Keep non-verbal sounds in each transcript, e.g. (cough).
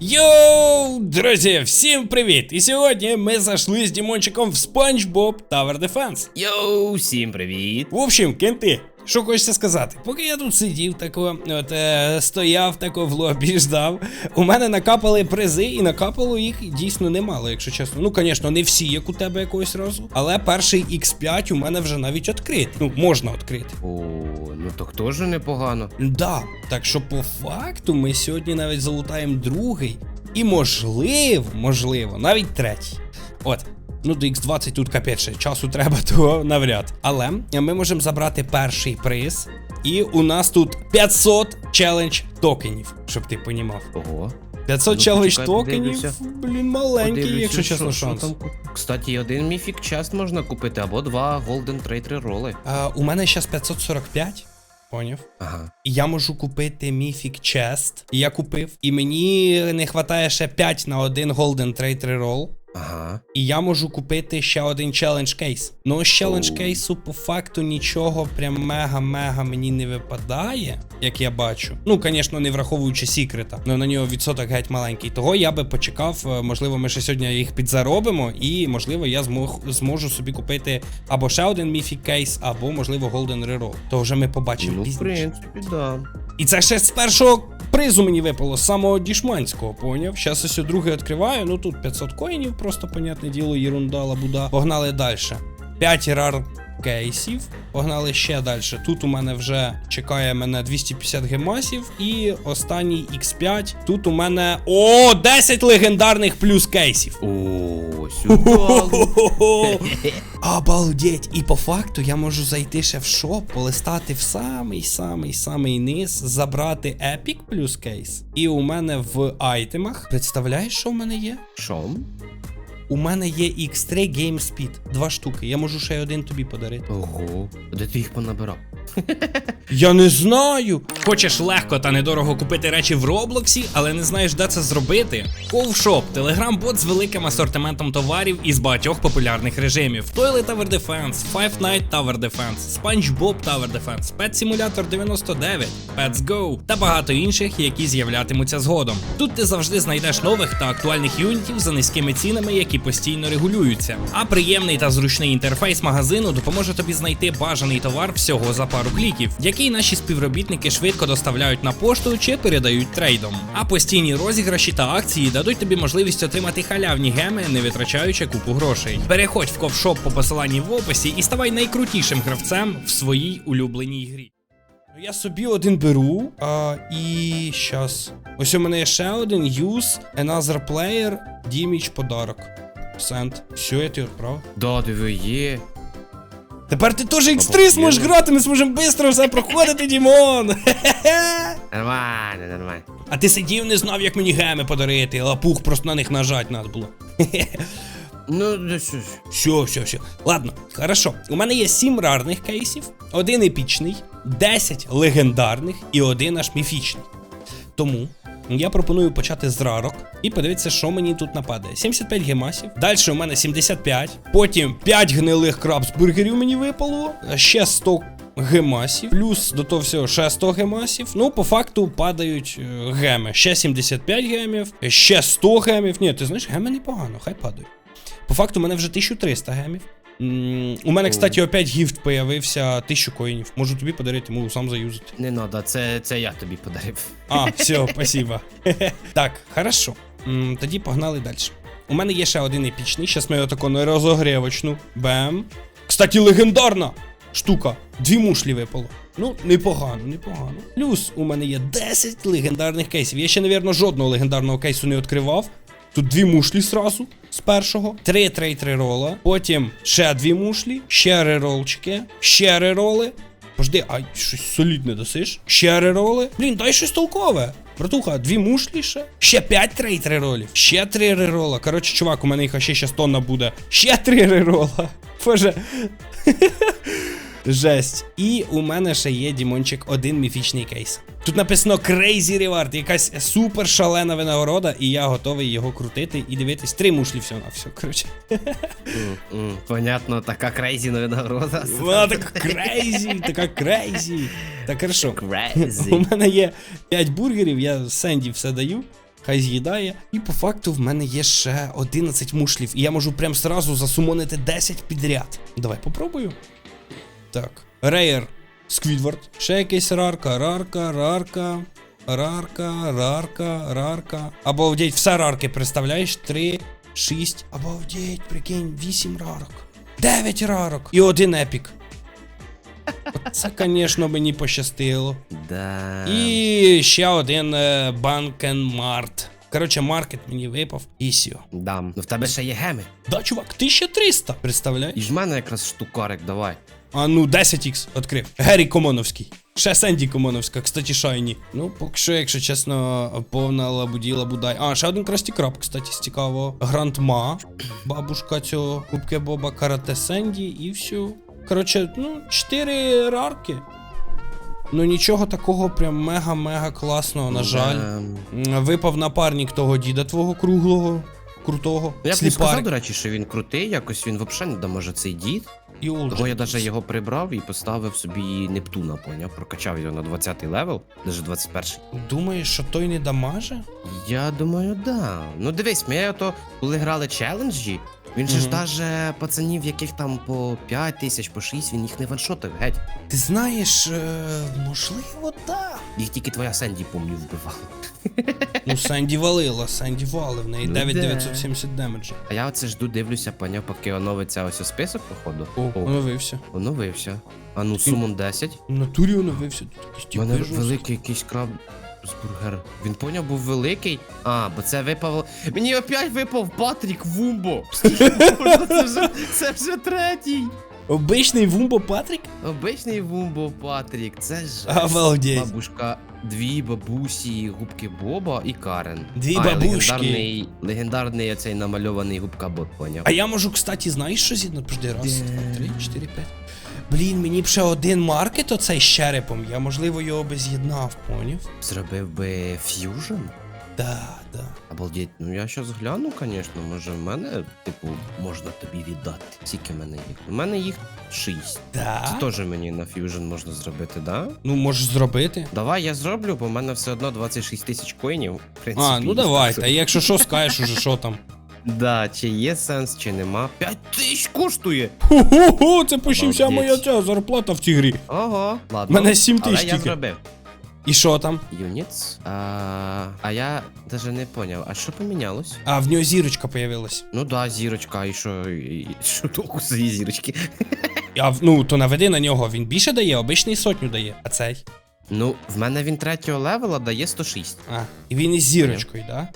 Йоу, друзі, всім привіт! І сьогодні ми зайшли з Дімончиком в SpongeBob Tower Defense. Йоу, всім привіт! В общем, кенти, що хочеться сказати? Поки я тут сидів, тако, от е, стояв тако в лобі, (laughs) ждав, у мене накапали призи, і накапало їх дійсно немало, якщо чесно. Ну, звісно, не всі, як у тебе якогось разу. Але перший X5 у мене вже навіть відкритий. Ну, можна відкрити. О, ну так теж непогано. Да, так що по факту ми сьогодні навіть залутаємо другий. І можливо, можливо, навіть третій. От. Ну, до X20 тут капець ще часу треба, (laughs) то навряд. Але ми можемо забрати перший приз. І у нас тут 500 челендж токенів, щоб ти понімав. Ого. 500 Ну, челендж почекай, токенів, подивлюся. блін, маленький, Подивлюся, якщо що- чесно, що шанс. там ку- Кстати, і один міфік част можна купити, або два Golden Trade роли. А, у мене зараз 545. Поняв? Ага. І я можу купити Chest. І я купив. І мені не вистачає ще 5 на один Golden Trade Reroll. Ага. І я можу купити ще один челендж кейс. Ну, з челендж кейсу по факту нічого прям мега-мега мені не випадає, як я бачу. Ну, звісно, не враховуючи секрета, але на нього відсоток геть маленький. Того я би почекав, е, можливо, ми ще сьогодні їх підзаробимо, і можливо я змог, зможу собі купити або ще один Mythic кейс, або, можливо, Golden Reroll. То вже ми побачимо Ну, в принципі, да. І це ще з першого призу мені випало, з самого дішманського, поняв? Щас ось другий відкриваю, ну тут 500 коїнів, просто, понятне діло, єрунда, лабуда. Погнали далі. 5 рар кейсів. Погнали ще далі. Тут у мене вже чекає мене 250 гемасів. І останній X5. Тут у мене. О, 10 легендарних плюс кейсів. О, сюди. (laughs) Обалдеть! І по факту я можу зайти ще в шоп, полистати в самий самий самий низ, забрати Epic плюс кейс. І у мене в айтемах. Представляєш, що в мене є? Що? У мене є X3 Game Speed. Два штуки. Я можу ще й один тобі подарити. Ого. Де ти їх понабирав? (laughs) Я не знаю. Хочеш легко та недорого купити речі в Роблоксі, але не знаєш, де це зробити? Ковшоп телеграм-бот з великим асортиментом товарів із багатьох популярних режимів: Toilet Tower Defense, Five Night Tower Defense, SpongeBob Tower Defense, Pet Simulator 99, Pets Go та багато інших, які з'являтимуться згодом. Тут ти завжди знайдеш нових та актуальних юнітів за низькими цінами, які постійно регулюються. А приємний та зручний інтерфейс магазину допоможе тобі знайти бажаний товар всього за пару кліків, який наші співробітники швидко доставляють на пошту чи передають трейдом. А постійні розіграші та акції дадуть тобі можливість отримати халявні геми, не витрачаючи купу грошей. Переходь в ковшоп по посиланні в описі і ставай найкрутішим гравцем в своїй улюбленій грі. Ну, Я собі один беру, а, і щас. Ось у мене є ще один use another player damage подарок. Send. Все, я ти відправив. Да, диви, є. Тепер ти теж X3 Обалденно. зможеш грати, ми зможемо швидко все проходити, Дімон. (laughs) Нормально, нормально. А ти сидів, не знав, як мені геми подарити, лапух просто на них нажать надо було. (laughs) Ну, да що ж. Все, все, все. Ладно, хорошо. У мене є 7 рарних кейсів, один епічний, 10 легендарних і один аж міфічний. Тому я пропоную почати з рарок і подивитися, що мені тут нападає. 75 гемасів. Далі у мене 75. Потім 5 гнилих крабсбургерів мені випало. Ще 100 гемасів. Плюс до того всього ще 100 гемасів. Ну, по факту падають е, геми. Ще 75 гемів, ще 100 гемів. Ні, ти знаєш, геми непогано, хай падають. По факту, у мене вже 1300 гемів. У мене, кстати, опять гіфт появився 1000 коїнів. Можу тобі подарити, можу сам заюзати. Не надо, це, це я тобі подарив. А, (laughs) все, спасибо. (laughs) так, хорошо. Тоді погнали далі. У мене є ще один епічний. Щас ми його тако на розогрівочну. Бем. Кстати, легендарна штука. Дві мушлі випало. Ну, непогано, непогано. Плюс у мене є 10 легендарних кейсів. Я ще, навірно, жодного легендарного кейсу не відкривав. Тут дві мушлі сразу з першого, три трейд рерола, потім ще дві мушлі, ще реролчики, ще рероли. Пожди, а щось солідне досиш? Ще рероли? Блін, дай щось толкове. Братуха, дві мушлі ще? Ще 5 трейд реролів, ще три рерола. Коротше, чувак, у мене їх ще щас тонна буде. Ще три рерола. Боже. (laughs) Жесть. І у мене ще є Дімончик один міфічний кейс. Тут написано Crazy Reward, якась супер шалена винагорода, і я готовий його крутити і дивитись. Три мушлі всього на все. Коротше. М, Понятно, така крейзі винагорода. Вона така крейзі, така крейзі. Так хорошо. У мене є 5 бургерів, я Сенді все даю. хай з'їдає. І по факту в мене є ще 11 мушлів. І я можу прям сразу засумонити 10 підряд. Давай попробую. Так. Рейер. Сквідвард. Ще якийсь рарка, рарка, рарка. Рарка, рарка, рарка. Обалдеть, все рарки, представляєш? 3, 6. Обалдеть, прикинь, 8 рарок. 9 рарок. І один епік. Це, звісно, мені пощастило. Да. І ще один е, Банкенмарт. Коротше, маркет мені випав. І. Да. Ну в тебе ще є геми. Да, чувак, 1300. Представляєш? І в мене якраз штукарик, давай. А ну 10х відкрив. Геррі Комоновський. Ще Сенді Комоновська, кстати, шайні. Ну, поки що, якщо чесно, повна лабуділа будай. А, ще один Красті Краб, кстати, з цікаво. Грандма, бабушка цього Кубки Боба, Карате Сенді і все. Коротше, ну, 4 рарки. Ну нічого такого прям мега-мега класного, на жаль. Да. Випав напарник того діда твого круглого, крутого. Я б не сказав, до речі, що він крутий, якось він взагалі не дамаже цей дід. І Олджі. Того я навіть його прибрав і поставив собі Нептуна, поняв? Прокачав його на 20 левел, навіть 21. Думаєш, що той не дамаже? Я думаю, да. Ну дивись, ми ото, коли грали челенджі, він же ж Мгм. даже пацанів, яких там по 5 тисяч, по 6, він їх не ваншотив, геть. Ти знаєш, е, можливо, так. Їх тільки твоя Сенді, помню, вбивала. Ну, Сенді валила, Сенді валив, в неї Ну 9970 демеджа. А я оце жду, дивлюся, поняв, поки оновиться ось список, походу. О, оновився. оновився. А ну, сумон 10. В натурі оновився. Тут якісь У мене тіпи жорсткі. великий якийсь краб бургер. Він поняв, був великий. А, бо це випав. Мені опять випав Патрік Вумбо. це, вже, це вже третій. Обичний Вумбо Патрік? Обичний Вумбо Патрік, це ж. (laughs) Бабушка, дві бабусі, губки Боба і Карен. Дві а, бабушки. Легендарний, легендарний оцей намальований губка Бот, поняв. А я можу, кстати, знаєш, що з'єднати? Подожди, раз, Де? два, три, чотири, п'ять. Блін, мені б ще один маркет оцей з черепом. Я, можливо, його би з'єднав, поняв? Зробив би ф'южн? Да, да. Обалдеть, ну я щас гляну, звісно, може в мене, типу, можна тобі віддати. Скільки в мене їх? У мене їх шість. Да? Це теж мені на фьюжн можна зробити, да? Ну, можеш зробити. Давай я зроблю, бо в мене все одно 26 тисяч коїнів. В принципі, А, ну давай, та якщо що, скажеш уже, що там. (laughs) Да, чи є сенс, чи нема. 5 тисяч коштує! Хо-хо-хо, це почти вся Обалдеть. моя ця зарплата в цій грі. Ого, ладно. Мене 7 Але я тільки. зробив. І що там? Юніц. А, а я даже не поняв, а що помінялось? А, в нього зірочка появилась. Ну да, зірочка, і що, і, і- що толку з її зірочки? А, в- ну, то наведи на нього, він більше дає, обичний сотню дає. А цей? Ну, в мене він третього левела дає 106. А, і він із зірочкою, да?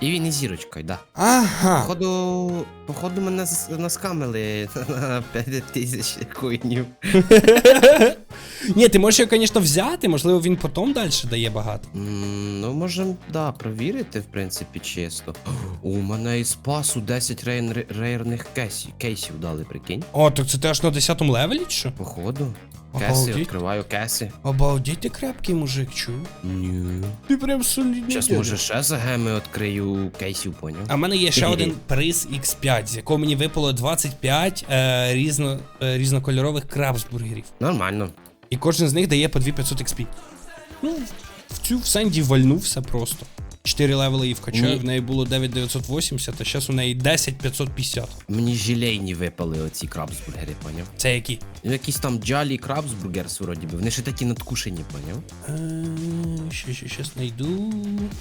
І він і зірочкою, да. Ага. Походу, походу мене зас- наскамили (laughs) на 5 тисяч коїнів. (laughs) Ні, ти можеш його, звісно, взяти, можливо, він потім далі дає багато. М, Ну, можем, да, провірити, в принципі, чисто. (gasps) У мене із спасу 10 рейн, рейерних кейсів, кейсів дали, прикинь. О, так це ти аж на 10 левелі, чи що? Походу. Кеси, Обалдеть. відкриваю кеси. Обалдеть, ти крепкий мужик, чую. Ні. Ти прям солідний. Зараз, дядя. може, ще за геми відкрию кейсів, поняв? А в мене є ще один приз X5, з якого мені випало 25 е, різно, е, різнокольорових крабсбургерів. Нормально. І кожен з них дає по 2500 XP. Ну, в цю в Сенді вальнувся просто. 4 левели її вкачав, Ні. в неї було 9980, а зараз у неї 10550. Мені жилейні випали оці крабсбургери, поняв? Це які? Ну, Якісь там джалі крабсбургерс, вроді би. Вони ще такі надкушені, поняв? Е, Ще, ще, ще знайду.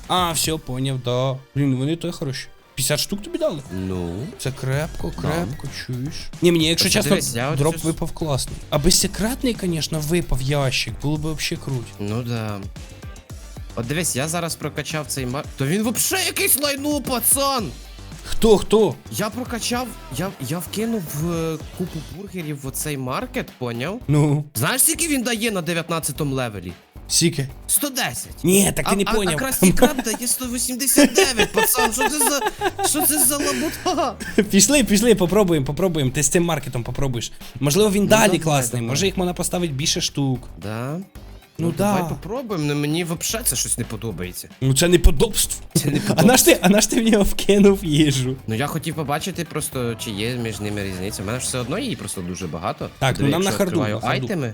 А, все, поняв, да. Блін, вони то хороші. 50 штук тобі дали? Ну. Це крепко, крепко, чуєш. Ні, мені, якщо Оце чесно, дивись, я от дроп щось- випав класний. Аби секретний, звісно, випав ящик, було б взагалі круть. Ну да. От дивись, я зараз прокачав цей мар. То він вообще якийсь лайну, пацан! Хто, хто? Я прокачав, я, я вкинув е, купу бургерів в оцей маркет, поняв? Ну, Знаєш, скільки він дає на 19 левелі? сіки. 110. Ні, так ти а, не а, поняв. А Красті Краб дає 189, пацан, що це за. Що це за лабута? Пішли, пішли, попробуємо, попробуємо. Ти з цим маркетом попробуєш. Можливо, він далі давай, класний, давай. може їх можна поставити більше штук. Да? Ну ну да. попробуємо, але мені взагалі це щось не подобається. Ну це неподобство. Це не А наш ти, а наш ти в нього вкинув їжу. Ну я хотів побачити просто, чи є між ними різниця. У мене ж все одно її просто дуже багато. Так, ну, нам на харду, відкриваю на харду. айтеми.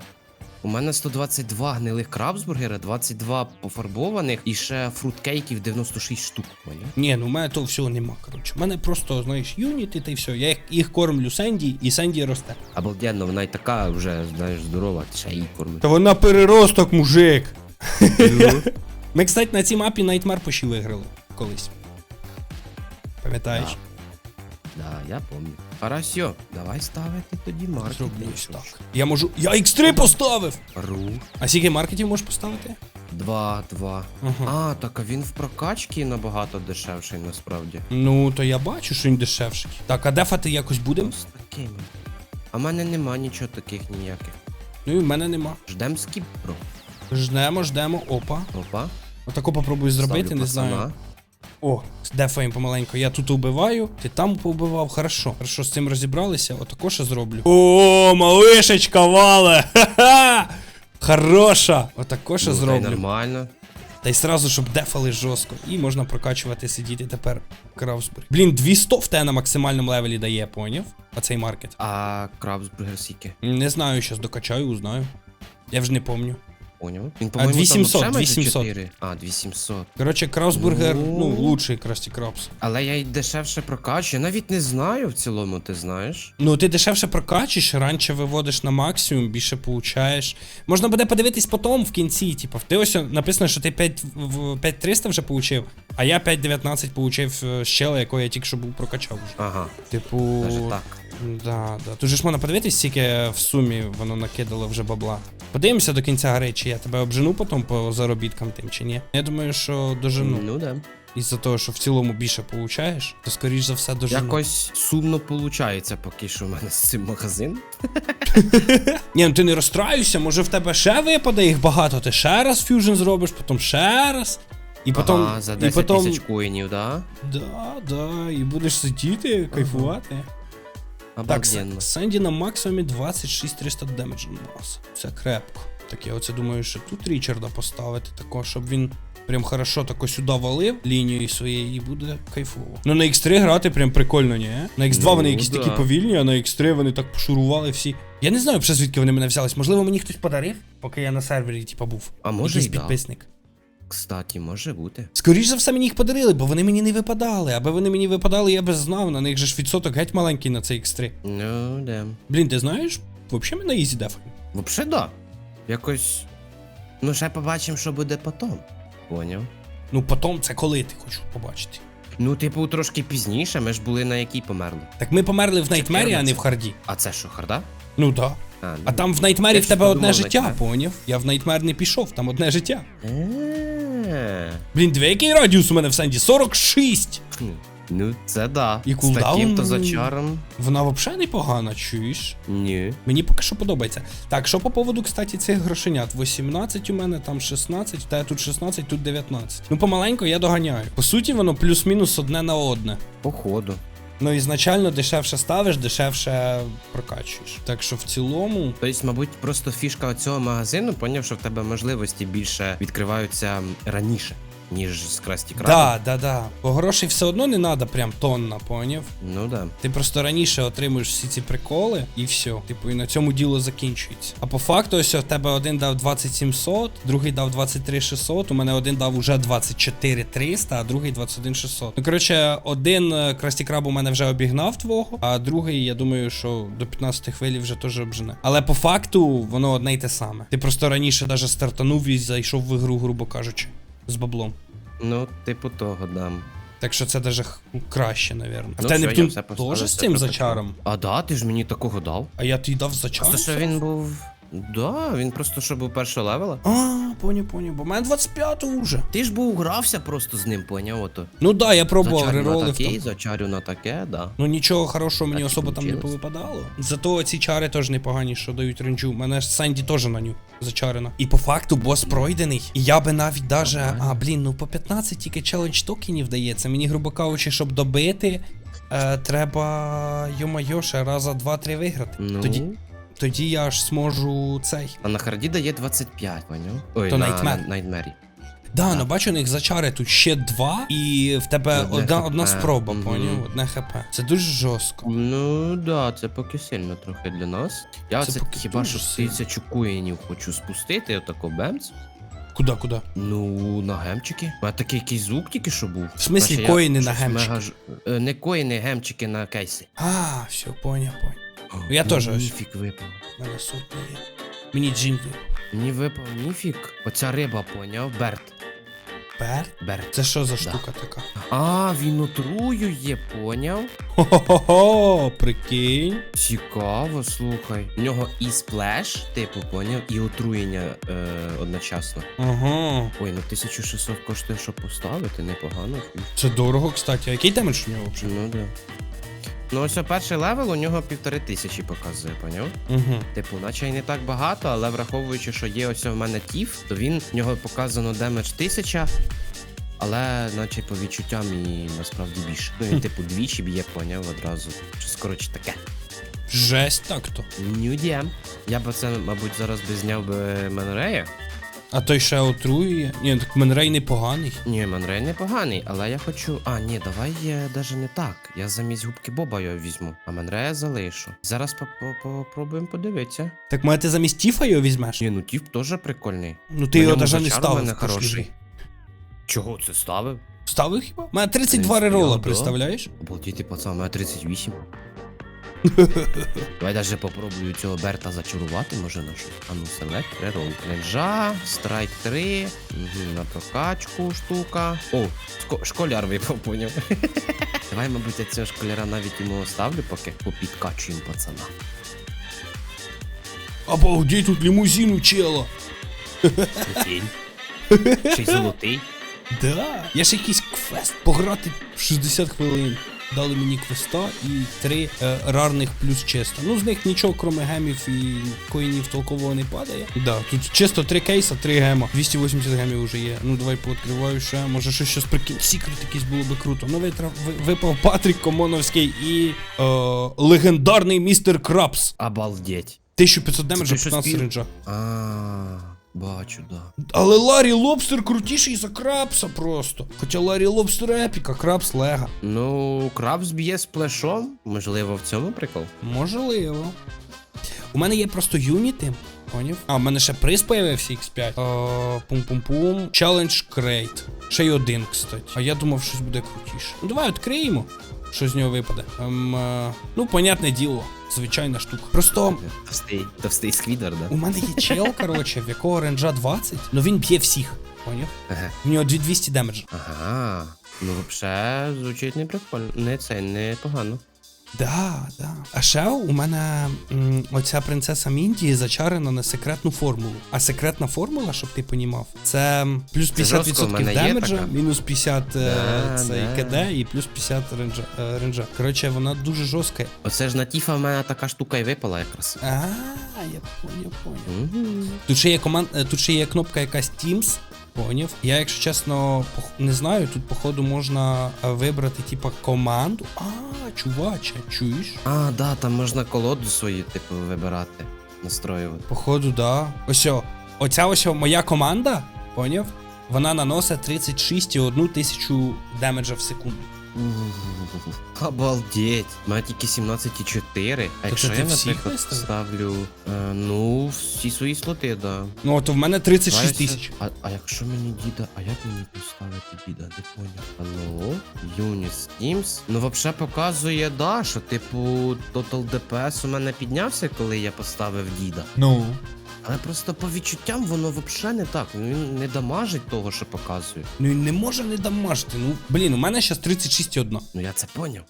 У мене 122 гнилих крабсбургера, 22 пофарбованих і ще фруткейків 96 штук, поняв? Ні, ну в мене того всього нема, коротше. У мене просто, знаєш, юніти та й все. Я їх, їх кормлю Сенді, і Сенді росте. Обалденно, вона й така вже, знаєш, здорова, ще її кормиш. Та вона переросток, мужик. Ми, кстати, на цій мапі Nightmare почти виграли колись. Пам'ятаєш? Да, я помню. Хорошо, давай ставити тоді маркет. Зроблю ось так. Я можу. Я X3 поставив! Ру. А скільки маркетів можеш поставити? Два, два. Ага. А, так а він в прокачці набагато дешевший насправді. Ну, то я бачу, що він дешевший. Так, а дефати якось будемо? З такими. А в мене нема нічого таких ніяких. Ну і в мене нема. Ждем скіп, бро. Ждемо, ждемо. Опа. Опа. Отако попробую зробити, Ставлю не знаю. пацана. О, дефаємо помаленько. Я тут убиваю, ти там поубивав. Хорошо. Хорошо, з цим розібралися. Отако ще зроблю. О, малишечка вале! Ха-ха! (laughs) Хороша! Отако ще Ну, зроблю. Нормально. Та й сразу, щоб дефали жорстко. І можна прокачувати, сидіти тепер Кравсбург. Блін, 200 в те на максимальному левелі дає, поняв? Оцей маркет. А крабсбургер сіки. Не знаю, щас докачаю, узнаю. Я вже не помню. Поняв? Він, по-моєму, 2700, там вообще майже 2700. 4. А, 2700. Коротше, Кравсбургер, Ну. ну, лучший Красті Крабс. Але я й дешевше прокачую. Я навіть не знаю в цілому, ти знаєш. Ну, ти дешевше прокачиш, раніше виводиш на максимум, більше получаєш. Можна буде подивитись потім в кінці. Типу, ти ось написано, що ти 5, в- 5300 вже получив, а я 519 получив е, з чела, якого я тільки що був прокачав вже. Ага, Типу. даже так. Да, да. Тут же ж можна подивитись, скільки в сумі воно накидало вже бабла. Подивимося до кінця гри, чи я тебе обжену потім по заробіткам тим, чи ні. Я думаю, що дожену. Ну да. Із-за того, що в цілому більше получаєш, то скоріш за все дожену. Якось сумно получається поки що в мене з цим магазином. (laughs) Ні, ну ти не розстраюйся, може в тебе ще випаде їх багато, ти ще раз фьюжн зробиш, потім ще раз. І потім. ага, за і 10 потім... тисяч коїнів, да? Да, да, і будеш сидіти, кайфувати. Так, Сенді на максимумі 26 300 демеджу наносить. Це крепко. Так я оце думаю, що тут Річарда поставити також, щоб він прям хорошо тако сюди валив лінією своєю і буде кайфово. Ну на X3 грати прям прикольно, ні? На X2 Ну, вони якісь да. такі повільні, а на X3 вони так пошурували всі. Я не знаю, вже звідки вони мене взялись. Можливо, мені хтось подарив, поки я на сервері, типа, був. А може Якийсь й да. Кстати, може бути. Скоріше за все, мені їх подарили, бо вони мені не випадали. Аби вони мені випадали, я би знав, на них же ж відсоток геть маленький на цей X3. Ну, да. Блін, ти знаєш, взагалі ми на ізі дефаємо. Вообще да. Якось. Ну, ще побачимо, що буде потім. Поняв. Ну, потім це коли ти хочу побачити. Ну, типу, трошки пізніше, ми ж були на якій померли. Так ми померли в Найтмері, а не в Харді. А це що, харда? Ну да. А, ну. А там в Найтмері в тебе одне життя, поняв? Я в Найтмер не пішов, там одне життя. Е, Блін, диви, який радіус у мене в Сенді? 46! Ну, це да. І З кулдаун, таким-то ну, зачаром. Вона взагалі непогана, чуєш? Ні. Мені поки що подобається. Так, що по поводу, кстати, цих грошенят? 18 у мене, там 16, та тут 16, тут 19. Ну, помаленьку я доганяю. По суті, воно плюс-мінус одне на одне. Походу. Ну, ізначально дешевше ставиш, дешевше прокачуєш. Так що в цілому. Тобто, мабуть, просто фішка цього магазину, поняв, що в тебе можливості більше відкриваються раніше, ніж з Красті. Да, да, да. Бо грошей все одно не треба прям тонна, поняв? Ну да. Ти просто раніше отримуєш всі ці приколи і все. Типу, і на цьому діло закінчується. А по факту, ось в тебе один дав 27700, другий дав 23600, у мене один дав уже 24300, а другий 21600. Ну коротше, один е, Красті Краб у мене вже обігнав твого, а другий, я думаю, що до 15 хвилі вже теж обжене. Але по факту воно одне й те саме. Ти просто раніше даже стартанув і зайшов в ігру, грубо кажучи, з баблом. Ну, типу того, да. Так що це даже х- краще, навірно. А Ну в тебе все, я Нептун все поставив, теж з все цим прокачав. зачаром? А да, ти ж мені такого дав. А я тобі дав зачар? Просто що він був. Да, він просто що був першого левела. А, поняв, поняв, бо в мене 25-го вже. Ти ж був грався просто з ним, поняв, ото. Ну да, я пробував Зачарю на реролив такий, там. зачарю на таке, да. Ну нічого хорошого мені Так і особо там не получилось. повипадало. Зато ці чари теж непогані, що дають ренджу. Мене ж Сенді теж на ню зачарена. І по факту бос пройдений. І я би навіть даже. А, блін, ну по 15 тільки челендж токенів дається. Мені, грубо кажучи, щоб добити. Е, треба, йо-майо, ще раза два-три виграти. Ну. Тоді, тоді я аж зможу цей. А на харді дає 25, поняв? Ой, То на Nightmare. Найтмері. Да, ну бачу, у них зачари тут ще два, і в тебе Одне одна, одна спроба, Мгм. поняв? Одне хп. Це дуже жорстко. Ну да, це поки сильно трохи для нас. Я Це це поки хіба дуже що сильно. тисячу коїнів хочу спустити, отако бемц. Куди, куди? Ну, на гемчики. У мене такий якийсь звук тільки що був. В смислі Наче я коїни на щось гемчики? мега ж- е, Не коїни, гемчики на кейси. А, все, поняв, поняв. Я теж ось. Ніфік випав. Мене сотня є. Мені випав. Мені випав ніфік. Оця риба, поняв? Берт. Берт? Берт. Це що за штука така? А, він отруює, поняв? Хо-хо-хо, прикинь. Цікаво, слухай. У нього і сплеш, типу, поняв, і отруєння е, одночасно. Ага. Ой, ну 1600 коштує, щоб поставити, непогано. Це дорого, кстати. А який демедж у нього взагалі? Ну да. Ну ось перший левел у нього півтори тисячі показує, поняв? Угу. Типу, наче й не так багато, але враховуючи, що є ось в мене тіф, то він в нього показано демедж 1000, але наче по відчуттям і насправді більше. Ну він типу двічі б'є, поняв одразу. Щось коротше таке. Жесть так-то. Нюдє. Я б це, мабуть, зараз би зняв би Менрея. А той ще отруює. Ні, так Менрей непоганий. Ні, Менрей непоганий, але я хочу. А, ні, давай я даже не так. Я замість губки Боба його візьму, а Менрея залишу. Зараз по- по- попробуємо подивитися. Так може ти замість Тіфа його візьмеш? Ні, ну тіп теж прикольний. Ну ти На його навіть не ставив. хороший. Чого це ставив? Ставив хіба? У мене 32 рерола, представляєш? Обалдіти, пацан, у мене 38. Давай даже попробую цього Берта зачарувати, може на щось. А ну, селект, рерол. Ренджа, страйк 3, угу, на прокачку штука. О, шко- школяр випав, поняв. (laughs) Давай, мабуть, я цього школяра навіть йому оставлю, поки попідкачуємо пацана. Обалдеть, тут лімузин у чела. (laughs) Й золотий. Да. Я ж якийсь квест пограти в 60 хвилин. Дали мені квеста і три е, рарних плюс чисто. Ну, з них нічого, крім гемів і коїнів толкового не падає. Да, тут чисто три кейса, три гема. 280 гемів вже є. Ну давай пооткриваю ще. Може щось щось прикинь. Секрет якийсь було би круто. Ну витрав, випав Патрік Комоновський і е, легендарний містер Крабс. Обалдеть. 1500 демеджа, той, що 15 спів? ренджа. А, бачу, да. Але Ларі Лобстер крутіший за Крабса просто. Хоча Ларі Лобстер епіка, Крабс лега. Ну, краб зб'є з плешом. Можливо, в цьому прикол. Можливо. У мене є просто юніти. Поняв? А, у мене ще приз появився X5. Пум-пум-пум. Challenge Crate. Ще й один, кстати. А я думав, щось буде крутіше. Ну давай відкриємо. Що з нього випаде? Ем, е, ну, понятне діло. Звичайна штука. Просто Товстий, товстий сквідер, да? у мене є чел, коротше, в якого ренджа 20, але він б'є всіх. Поняв? Ага. В нього 200 демеджа. Ага. Ну, взагалі, звучить не прикольно. Не це, не погано. Да, да. А ще у мене м, оця принцеса Мінді зачарена на секретну формулу. А секретна формула, щоб ти понімав, це плюс Це жорстко, в 50% мене є демеджа, така? мінус 50 е, Да, цей да. КД і плюс 50 ренджа. е, ренджа. Коротше, вона дуже жорстка. Оце ж на тіфа в мене така штука і випала якраз. А, я поняв, поняв. Угу. Тут ще є команд... е, тут ще є кнопка якась Teams. Поняв? Я, якщо чесно, не знаю, тут, походу, можна е, вибрати, типа, команду. А, чуваче, чуєш? А, да, там можна колоду свою, типу, вибирати, настроювати. Походу, да. Ось. о, Оця ось моя команда, поняв? Вона наносить 36,1 тисячу демеджа в секунду. Обалдеть. Тільки 17,4. А якщо ти я, всіх наприклад, виставив? ставлю. Е, ну, всі свої слоти, да. Ну, от в мене 36 Давай тисяч. А, а якщо мені діда, а як мені поставити діда? Не поняв. А ну, Юніс Teams. Ну, взагалі показує, да, що типу Total DPS у мене піднявся, коли я поставив діда. Ну. Але просто по відчуттям воно взагалі не так. Ну, Він не дамажить того, що показує. Ну і не може не дамажити. Ну, блін, у мене зараз 36,1. Ну я це поняв.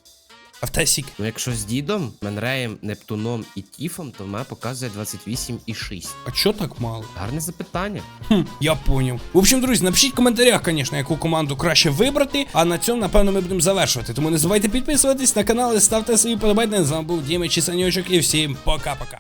А в. Ну якщо з дідом, Менреєм, Нептуном і Тіфом, то в мене показує 28,6. А чо так мало? Гарне запитання. Хм, я поняв. В общем, друзі, напишіть в коментарях, звісно, яку команду краще вибрати. А на цьому, напевно, ми будемо завершувати. Тому не забувайте підписуватись на канал і ставте свої подобайки. З вами був Дімич і Санючок, і всім пока-пока.